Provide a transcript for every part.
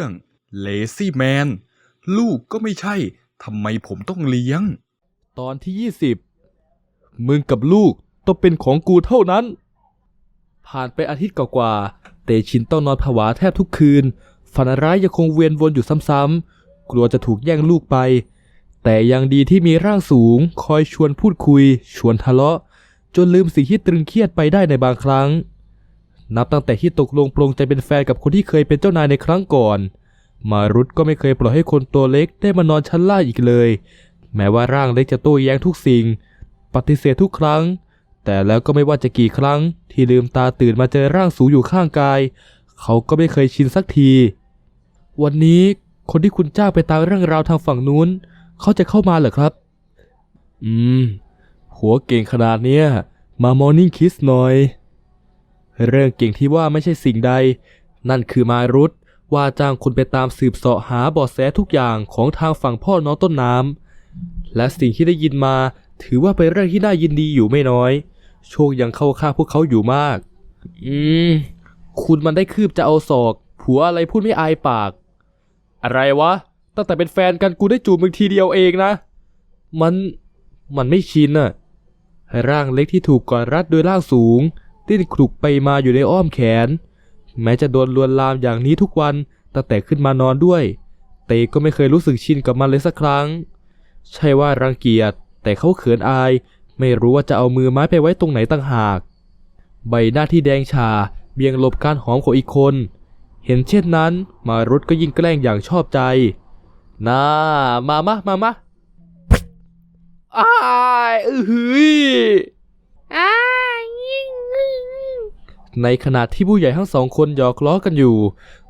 รื่อง Lazy Man ลูกก็ไม่ใช่ทำไมผมต้องเลี้ยง ตอนที่20มึงกับลูกต้องเป็นของกูเท่านั้น ผ่านไปอาทิตย์กว่าๆเตชินต้องนอนผวาแทบทุกคืน ฝันร้ายยังคงเวียนวนอยู่ซ้ำๆ กลัวจะถูกแย่งลูกไป แต่ยังดีที่มีร่างสูง คอยชวนพูดคุย ชวนทะเลาะ จนลืมสิ่งที่ตรึงเครียดไปได้ในบางครั้ง นับตั้งแต่ที่ตกลงปลงใจเป็นแฟนกับคนที่เคยเป็นเจ้านายในครั้งก่อน มารุตก็ไม่เคยปล่อยให้คนตัวเล็กได้มานอนชั้นล่างอีกเลย แม้ว่าร่างเล็กจะโต้แย้งทุกสิ่ง ปฏิเสธทุกครั้ง แต่แล้วก็ไม่ว่าจะกี่ครั้ง ที่ลืมตาตื่นมาเจอร่างสูงอยู่ข้างกาย เขาก็ไม่เคยชินสักที วันนี้คนที่คุณจ้างไปตามเรื่องราวทางฝั่งนู้น เขาจะเข้ามาเหรอครับ อืม หัวเก่งขนาดเนี้ยมามอร์นิ่งคิสหน่อย เรื่องเก่งที่ว่าไม่ใช่สิ่งใด นั่นคือมารุตว่าจ้างคุณไปตามสืบเสาะหาเบาะแสทุกอย่างของทางฝั่งพ่อน้องต้นน้ำและสิ่งที่ได้ยินมาถือว่าเป็นเรื่องที่น่ายินดีอยู่ไม่น้อย โชคยังเข้าข้างพวกเขาอยู่มาก อืม คุณมันได้คืบจะเอาศอก ผัวอะไรพูดไม่อายปาก อะไรวะ ตั้งแต่เป็นแฟนกันกูได้จูบมึงทีเดียวเองนะ มัน มันไม่ชินอะร่างเล็กที่ถูกกอดรัดโดยร่างสูง ดิ้นคลุกไปมาอยู่ในอ้อมแขน แม้จะโดนลวนลามอย่างนี้ทุกวันตั้งแต่ขึ้นมานอนด้วย เตก็ไม่เคยรู้สึกชินกับมันเลยสักครั้ง ใช่ว่ารังเกียจแต่เขาเขินอาย ไม่รู้ว่าจะเอามือไม้ไปไว้ตรงไหนต่างหาก ใบหน้าที่แดงชาเบี่ยงหลบการหอมของอีกคน เห็นเช่นนั้น มารุตก็ยิ่งแกล้งอย่างชอบใจน่า มามามามาอ้ายอือหือ ในขณะที่ผู้ใหญ่ทั้งสองคนหยอกล้อกันอยู่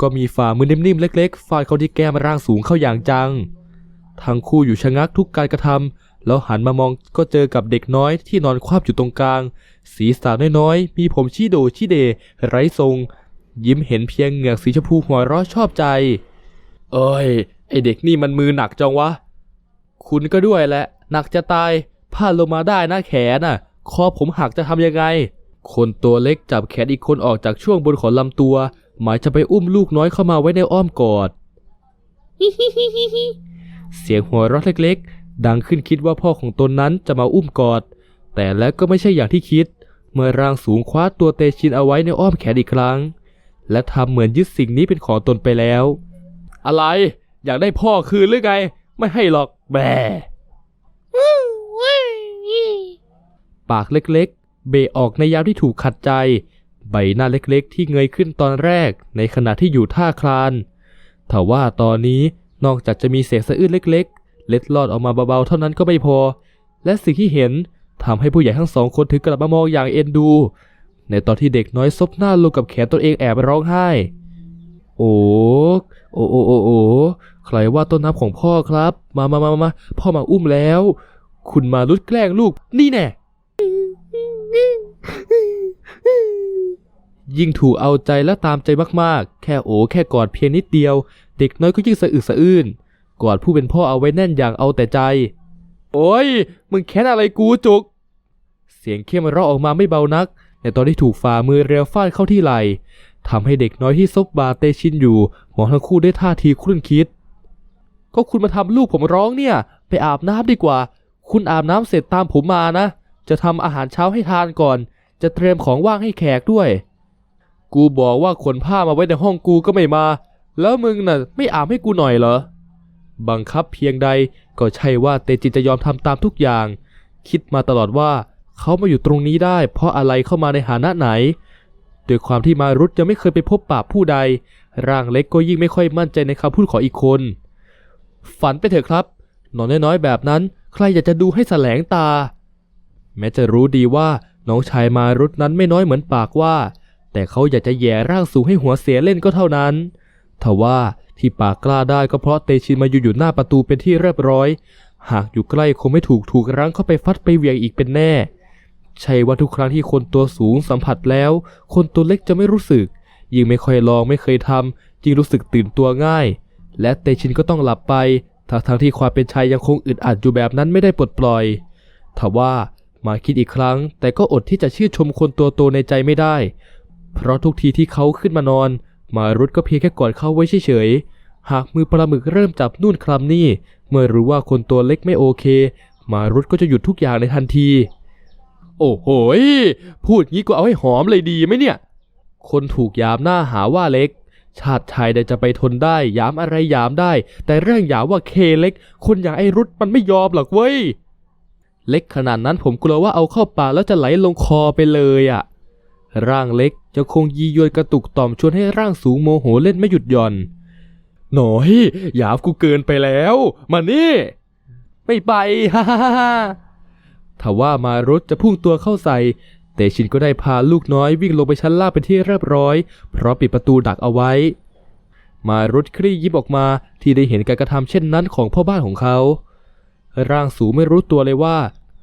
ก็มีฝ่ามือนิ่มๆเล็กๆฟาดเข้าที่แก้มร่างสูงเข้าอย่างจัง ทั้งคู่อยู่ชะงักทุกการกระทำแล้วหันมามองก็เจอกับเด็กน้อยที่นอนคว่ำอยู่ตรงกลาง สีสาวน้อยๆ มีผมชี้โดชี้เด ไร้ทรง ยิ้มเห็นเพียงเหงือกสีชมพูหัวเราะชอบใจ เอ้ย ไอเด็กนี่มันมือหนักจังวะ คุณก็ด้วยแหละ หนักจะตายพลาดลงมาได้นะแขนน่ะ คอผมหักจะทำยังไง คนตัวเล็กจับแขนอีกคนออกจากช่วงบนของลำตัว หมายจะไปอุ้มลูกน้อยเข้ามาไว้ในอ้อมกอด เสียงหัวเราะเล็กๆ ดังขึ้นคิดว่าพ่อของตนนั้นจะมาอุ้มกอด แต่แล้วก็ไม่ใช่อย่างที่คิด เมื่อร่างสูงคว้าตัวเตชินเอาไว้ในอ้อมแขนอีกครั้ง และทำเหมือนยึดสิ่งนี้เป็นของตนไปแล้ว อะไร อยากได้พ่อคืนหรือไง ไม่ให้หรอกแบปากเล็กๆ เบะออกในยามที่ถูกขัดใจ ใบหน้าเล็กๆ ที่เงยขึ้นตอนแรกในขณะที่อยู่ท่าคลานทว่าตอนนี้นอกจากจะมีเสียงสะอื้นเล็ก ๆ เล็ดลอดออกมาเบาๆเท่านั้นก็ไม่พอ และสิ่งที่เห็นทำให้ผู้ใหญ่ทั้งสองคนถึงกลับมามองอย่างเอ็นดู ในตอนที่เด็กน้อยซบหน้าลงกับแขนตนเองแอบร้องไห้ โอ้โอ้โอ้โอ้โอ้ใครว่าต้นน้ำของพ่อครับ มามามามาพ่อมาอุ้มแล้ว คุณมาลุดแกล้งลูก นี่แน่ ยิ่งถูกเอาใจและตามใจมากๆ แค่โอแค่กอดเพียงนิดเดียว เด็กน้อยก็ยิ่งสะอึกสะอื้นกอดผู้เป็นพ่อเอาไว้แน่นอย่างเอาแต่ใจ โอ้ย มึงแค้นอะไรกูจุก เสียงเข้มเราะออกมาไม่เบานักในตอนที่ถูกฝ่ามือเร็วฟาดเข้าที่ไหล่ทำให้เด็กน้อยที่ซบบาเตชินอยู่มองทั้งคู่ด้วยท่าทีครุ่นคิด ก็คุณมาทำลูกผมร้องเนี่ย ไปอาบน้ำดีกว่า คุณอาบน้ำเสร็จตามผมมานะ จะทำอาหารเช้าให้ทานก่อน จะเตรียมของว่างให้แขกด้วย กูบอกว่าขนผ้ามาไว้ในห้องกูก็ไม่มา แล้วมึงน่ะไม่อาบให้กูหน่อยเหรอ บังคับเพียงใดก็ใช่ว่าเตจินจะยอมทำตามทุกอย่าง คิดมาตลอดว่าเขามาอยู่ตรงนี้ได้ เพราะอะไรเข้ามาในฐานะไหนด้วยความที่มารุตยังไม่เคยไปพบปะผู้ใด ร่างเล็กก็ยิ่งไม่ค่อยมั่นใจในคำพูดของอีกคน ฝันไปเถอะครับ นอนน้อยๆแบบนั้น ใครอยากจะดูให้แสลงตา แม้จะรู้ดีว่าน้องชายมารุตนั้นไม่น้อยเหมือนปากว่า แต่เขาอยากจะแย่ร่างสูงให้หัวเสียเล่นก็เท่านั้นทว่าที่ปากกล้าได้ก็เพราะเตชินมาอยู่อยู่หน้าประตูเป็นที่เรียบร้อย หากอยู่ใกล้คงไม่ถูกถูกรั้งเข้าไปฟัดไปเหวียงอีกเป็นแน่ ใช่ว่าทุกครั้งที่คนตัวสูงสัมผัสแล้ว คนตัวเล็กจะไม่รู้สึก ยิ่งไม่ค่อยลองไม่เคยทำจึงรู้สึกตื่นตัวง่าย และเตชินก็ต้องหลับไปทั้งทั้งที่ความเป็นชายยังคงอึดอัดอยู่แบบนั้นไม่ได้ปลดปล่อยทว่า มาคิดอีกครั้ง แต่ก็อดที่จะชื่นชมคนตัวโตในใจไม่ได้ เพราะทุกทีที่เขาขึ้นมานอน มารุตก็เพียงแค่กอดเขาไว้เฉยหากมือปลาหมึกเริ่มจับนู่นคลำนี่ เมื่อรู้ว่าคนตัวเล็กไม่โอเค มารุดก็จะหยุดทุกอย่างในทันที โอ้โหพูดงี้ก็เอาให้หอมเลยดีไหมเนี่ย คนถูกยามหน้าหาว่าเล็ก ชาติชายใดจะไปทนได้ยามอะไรยามได้ แต่เรื่องยามว่าเคเล็ก คนอย่างไอ้รุดมันไม่ยอมหรอกเว้ย เล็กขนาดนั้นผมกลัวว่าเอาเข้าปากแล้วจะไหลลงคอไปเลยอะ่ะ ร่างเล็กจะคงยียวนกระตุกต่อมชวนให้ร่างสูงโมโหเล่นไม่หยุดหย่อน หน่อยหยาบกูเกินไปแล้ว มานี่ ไม่ไปฮ่าฮ่าฮ่าฮ่าถ้าว่ามารุดจะพุ่งตัวเข้าใส่ เตชินก็ได้พาลูกน้อยวิ่งลงไปชั้นล่างเป็นที่เรียบร้อย เพราะปิดประตูดักเอาไว้ มารุดคลี่ยิบออกมาที่ได้เห็นการกระทำเช่นนั้นของพ่อบ้านของเขา ร่างสูงไม่รู้ตัวเลยว่า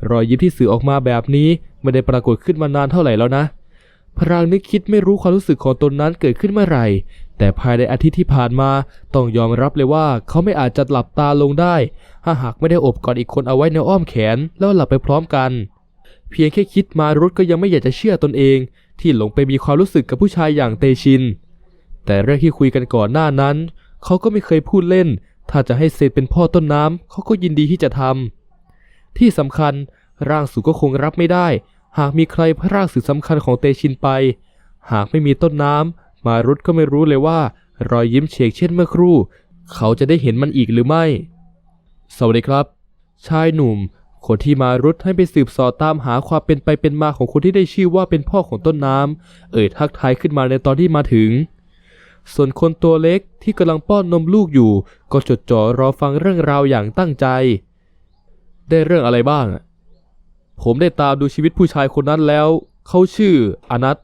รอยยิ้มที่สื่อออกมาแบบนี้ไม่ได้ปรากฏขึ้นมานานเท่าไหร่แล้วนะพรางนึกคิดไม่รู้ความรู้สึกของตนนั้นเกิดขึ้นเมื่อไหร่ แต่ภายในอาทิตย์ที่ผ่านมาต้องยอมรับเลยว่าเขาไม่อาจจะหลับตาลงได้ ถ้าหากไม่ได้อบกอดอีกคนเอาไว้ในอ้อมแขนแล้วหลับไปพร้อมกัน เพียงแค่คิดมารุดก็ยังไม่อยากจะเชื่อตนเอง ที่หลงไปมีความรู้สึกกับผู้ชายอย่างเตชิน แต่เรื่องที่คุยกันก่อนหน้านั้น เขาก็ไม่เคยพูดเล่น ถ้าจะให้เซนเป็นพ่อต้นน้ำเขาก็ยินดีที่จะทำที่สำคัญร่างสูก็คงรับไม่ได้ หากมีใครพรากสื่อสำคัญของเตชินไป หากไม่มีต้นน้ำมารุดก็ไม่รู้เลยว่า รอยยิ้มเฉกเช่นเมื่อครู่ เขาจะได้เห็นมันอีกหรือไม่ สวัสดีครับ ชายหนุ่ม คนที่มารุดให้ไปสืบสอตามหาความเป็นไปเป็นมาของคนที่ได้ชื่อว่าเป็นพ่อของต้นน้ำเอ่ยทักทายขึ้นมาในตอนที่มาถึง ส่วนคนตัวเล็กที่กำลังป้อนนมลูกอยู่ ก็จดจ่อรอฟังเรื่องราวอย่างตั้งใจ ได้เรื่องอะไรบ้างอะผมได้ตามดูชีวิตผู้ชายคนนั้นแล้ว เขาชื่ออนัท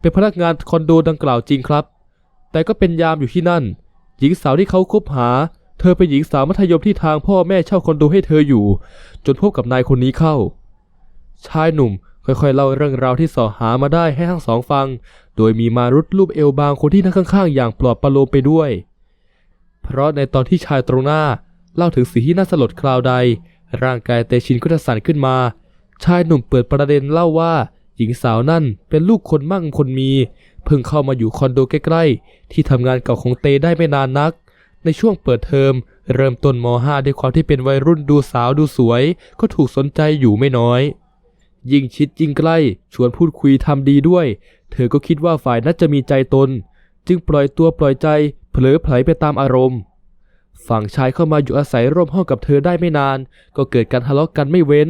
เป็นพนักงานคอนโดดังกล่าวจริงครับ แต่ก็เป็นยามอยู่ที่นั่น หญิงสาวที่เขาคบหา เธอเป็นหญิงสาวมัธยมที่ทางพ่อแม่เช่าคอนโดให้เธออยู่ จนพบกับนายคนนี้เข้า ชายหนุ่ม ค่อยๆเล่าเรื่องราวที่สอหามาได้ให้ทั้งสองฟัง โดยมีมารุดรูปเอวบางคนที่นั่งข้างๆ อย่างปลอบประโลมไปด้วย เพราะในตอนที่ชายตรงหน้าเล่าถึงสิ่งที่น่าสลดคราวใด ร่างกายเตชินก็จะสั่นขึ้นมา ชายหนุ่มเปิดประเด็นเล่าว่า หญิงสาวนั่นเป็นลูกคนมั่งคนมี เพิ่งเข้ามาอยู่คอนโดใกล้ๆ ที่ทำงานเก่าของเตได้ไม่นานนัก ในช่วงเปิดเทอมเริ่มต้นม .5 ด้วยความที่เป็นวัยรุ่นดูสาวดูสวย ก็ถูกสนใจอยู่ไม่น้อย ยิ่งชิดยิ่งใกล้ ชวนพูดคุยทำดีด้วย เธอก็คิดว่าฝ่ายนั้นจะมีใจตน จึงปล่อยตัวปล่อยใจ เผลอไผลไปตามอารมณ์ ฝั่งชายเข้ามาอยู่อาศัยร่วมห้องกับเธอได้ไม่นาน ก็เกิดการทะเลาะกันไม่เว้น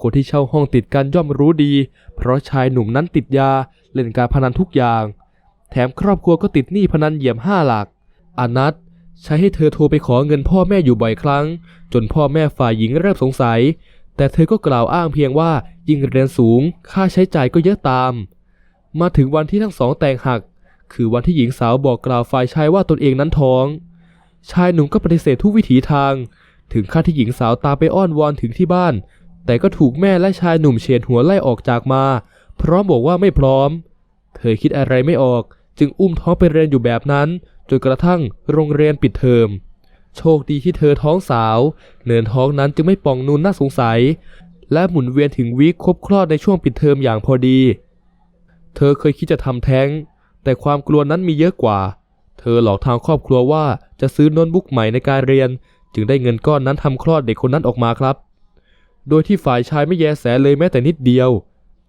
คนที่เช่าห้องติดกันย่อมรู้ดี เพราะชายหนุ่มนั้นติดยา เล่นการพนันทุกอย่าง แถมครอบครัวก็ติดหนี้พนันเหยี่ยมห้าหลักอนัทใช้ให้เธอโทรไปขอเงินพ่อแม่อยู่บ่อยครั้ง จนพ่อแม่ฝ่ายหญิงเริ่มสงสัย แต่เธอก็กล่าวอ้างเพียงว่ายิ่งเรียนสูงค่าใช้จ่ายก็เยอะตาม มาถึงวันที่ทั้งสองแตกหัก คือวันที่หญิงสาวบอกกล่าวฝ่ายชายว่าตนเองนั้นท้อง ชายหนุ่มก็ปฏิเสธทุกวิถีทาง ถึงขั้นที่หญิงสาวตามไปอ้อนวอนถึงที่บ้าน แต่ก็ถูกแม่และชายหนุ่มเฉดหัวไล่ออกจากมา พร้อมบอกว่าไม่พร้อม เธอคิดอะไรไม่ออก จึงอุ้มท้องไปเรียนอยู่แบบนั้นจนกระทั่งโรงเรียนปิดเทอม โชคดีที่เธอท้องสาว เนินท้องนั้นจึงไม่ป่องนูนน่าสงสัย และหมุนเวียนถึงวีคครบคลอดในช่วงปิดเทอมอย่างพอดี เธอเคยคิดจะทำแท้ง แต่ความกลัวนั้นมีเยอะกว่า เธอหลอกทางครอบครัวว่าจะซื้อโน้ตบุ๊กใหม่ในการเรียน จึงได้เงินก้อนนั้นทำคลอดเด็กคนนั้นออกมาครับ โดยที่ฝ่ายชายไม่แยแสเลยแม้แต่นิดเดียว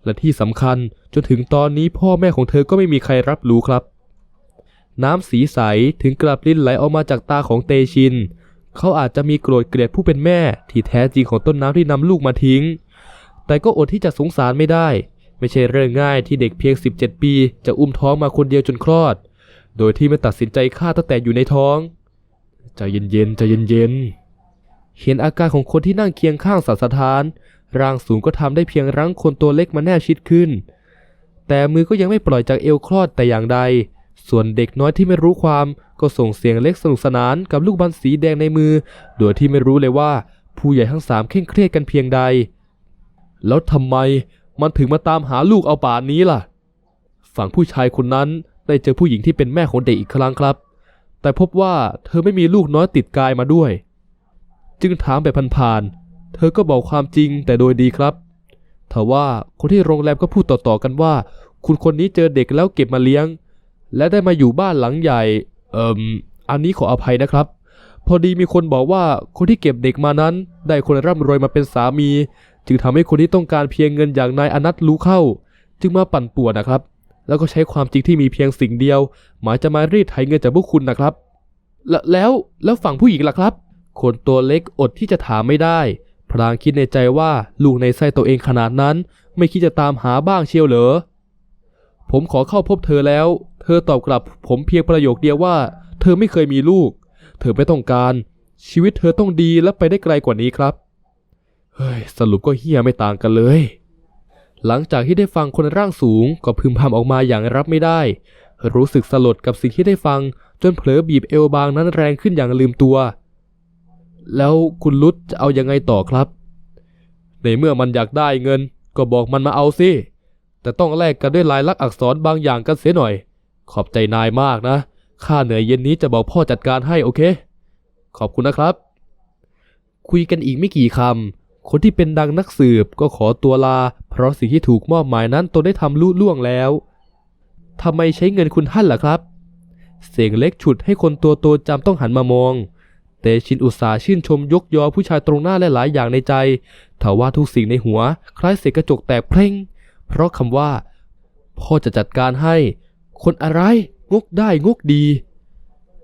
และที่สำคัญจนถึงตอนนี้พ่อแม่ของเธอก็ไม่มีใครรับรู้ครับ น้ำสีใสถึงกลับลิ้นไหลออกมาจากตาของเตชิน เขาอาจจะมีโกรธเกลียดผู้เป็นแม่ ที่แท้จริงของต้นน้ำที่นำลูกมาทิ้ง แต่ก็อดที่จะสงสารไม่ได้ ไม่ใช่เรื่องง่ายที่เด็กเพียง 17 ปี จะอุ้มท้องมาคนเดียวจนคลอด โดยที่ไม่ตัดสินใจฆ่าตั้งแต่อยู่ในท้องใจเย็นๆใจเย็นๆ เห็นอาการของคนที่นั่งเคียงข้างสัตว์สถาน ร่างสูงก็ทำได้เพียงรั้งคนตัวเล็กมาแนบชิดขึ้น แต่มือก็ยังไม่ปล่อยจากเอวคลอดแต่อย่างใด ส่วนเด็กน้อยที่ไม่รู้ความก็ส่งเสียงเล็กสนุกสนานกับลูกบอลสีแดงในมือ โดยที่ไม่รู้เลยว่า ผู้ใหญ่ทั้งสามเคร่งเครียดกันเพียงใด แล้วทำไมมันถึงมาตามหาลูกเอาป่านนี้ล่ะ ฝั่งผู้ชายคนนั้นได้เจอผู้หญิงที่เป็นแม่ของเด็กอีกครั้งครับ แต่พบว่าเธอไม่มีลูกน้อยติดกายมาด้วย จึงถามแบบผ่านๆ เธอก็บอกความจริงแต่โดยดีครับทว่าคนที่โรงแรมก็พูดต่อๆกันว่า คุณคนนี้เจอเด็กแล้วเก็บมาเลี้ยง และได้มาอยู่บ้านหลังใหญ่ เอิมอันนี้ขออภัยนะครับ พอดีมีคนบอกว่าคนที่เก็บเด็กมานั้น ได้คนร่ำรวยมาเป็นสามี จึงทำให้คนที่ต้องการเพียงเงินอย่างนายอนัทรู้เข้า จึงมาปั่นป่วนนะครับ แล้วก็ใช้ความจริงที่มีเพียงสิ่งเดียว หมายจะมารีดไถเงินจากพวกคุณนะครับ แล้วแล้วแล้วฝั่งผู้หญิงล่ะครับ คนตัวเล็กอดที่จะถามไม่ได้ พลางคิดในใจว่าลูกในไส้ตัวเองขนาดนั้น ไม่คิดจะตามหาบ้างเชียวเหรอ ผมขอเข้าพบเธอแล้ว เธอตอบกลับผมเพียงประโยคเดียวว่า เธอไม่เคยมีลูก เธอไม่ต้องการ ชีวิตเธอต้องดีและไปได้ไกลกว่านี้ครับ เฮ้ย สรุปก็เฮี้ยไม่ต่างกันเลย หลังจากที่ได้ฟังคนร่างสูงก็พึมพำออกมาอย่างรับไม่ได้ รู้สึกสลดกับสิ่งที่ได้ฟัง จนเผลอบีบเอวบางนั้นแรงขึ้นอย่างลืมตัว แล้วคุณลุดจะเอายังไงต่อครับ ในเมื่อมันอยากได้เงิน ก็บอกมันมาเอาสิ แต่ต้องแลกกันด้วยลายลักษณ์อักษรบางอย่างกันเสียหน่อย ขอบใจนายมากนะข้าเหนื่อยเย็นนี้จะบอกพ่อจัดการให้โอเค ขอบคุณนะครับ คุยกันอีกไม่กี่คำ คนที่เป็นดังนักสืบก็ขอตัวลา เพราะสิ่งที่ถูกมอบหมายนั้นตนได้ทำลุล่วงแล้วทำไมใช้เงินคุณท่านล่ะครับ เสียงเล็กฉุดให้คนตัวโตจำต้องหันมามองเตชินอุตสาชื่นชมยกยอผู้ชายตรงหน้าและหลายอย่างในใจทว่าทุกสิ่งในหัว คล้ายเศษกระจกแตกเพลง เพราะคำว่า พ่อจะจัดการให้ คนอะไรงกได้งกดี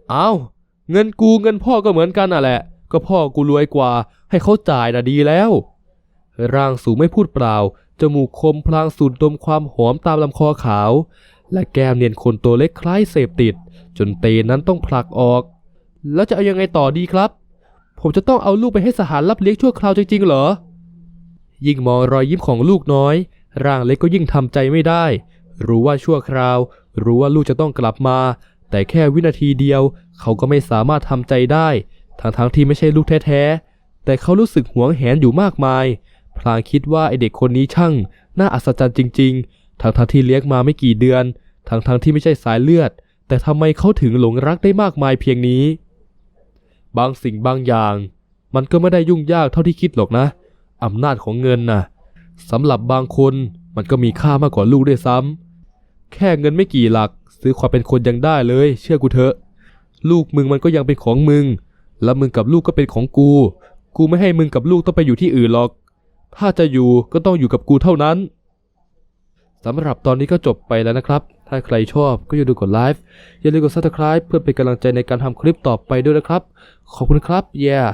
เอาเงินกูเงินพ่อก็เหมือนกันน่ะแหละ ก็พ่อกูรวยกว่า ให้เขาจ่ายน่ะดีแล้ว ร่างสูงไม่พูดเปล่า จมูกคมพลางสูดดมความหอมตามลำคอขาว และแก้มเนียนคนตัวเล็กคล้ายเสพติด จนเตนั้นต้องผลักออก แล้วจะเอายังไงต่อดีครับ ผมจะต้องเอาลูกไปให้สหารรับเลี้ยงชั่วคราวจริงๆเหรอ ยิ่งมองรอยยิ้มของลูกน้อย ร่างเล็กก็ยิ่งทำใจไม่ได้ รู้ว่าชั่วคราว รู้ว่าลูกจะต้องกลับมา แต่แค่วินาทีเดียว เขาก็ไม่สามารถทำใจได้ ทั้งๆที่ไม่ใช่ลูกแท้ๆ แต่เขารู้สึกหวงแหนอยู่มากมาย พลางคิดว่าไอเด็กคนนี้ช่าง น่าอัศจรรย์จริง ๆ ทั้งๆที่เลี้ยงมาไม่กี่เดือน ทั้งๆที่ไม่ใช่สายเลือด แต่ทำไมเขาถึงหลงรักได้มากมายเพียงนี้ บางสิ่งบางอย่าง มันก็ไม่ได้ยุ่งยากเท่าที่คิดหรอกนะอำนาจของเงินน่ะ สำหรับบางคนมันก็มีค่ามากกว่าลูกด้วยซ้ำแค่เงินไม่กี่หลัก ซื้อความเป็นคนยังได้เลย เชื่อกูเถอะ ลูกมึงมันก็ยังเป็นของมึง แล้วมึงกับลูกก็เป็นของกู กูไม่ให้มึงกับลูกต้องไปอยู่ที่อื่นหรอก ถ้าจะอยู่ก็ต้องอยู่กับกูเท่านั้นสำหรับตอนนี้ก็จบไปแล้วนะครับ ถ้าใครชอบก็อย่าลืมกดไลฟ์อย่าลืมกด subscribe เพื่อเป็นกำลังใจในการทำคลิปต่อไปด้วยนะครับ ขอบคุณครับ yeah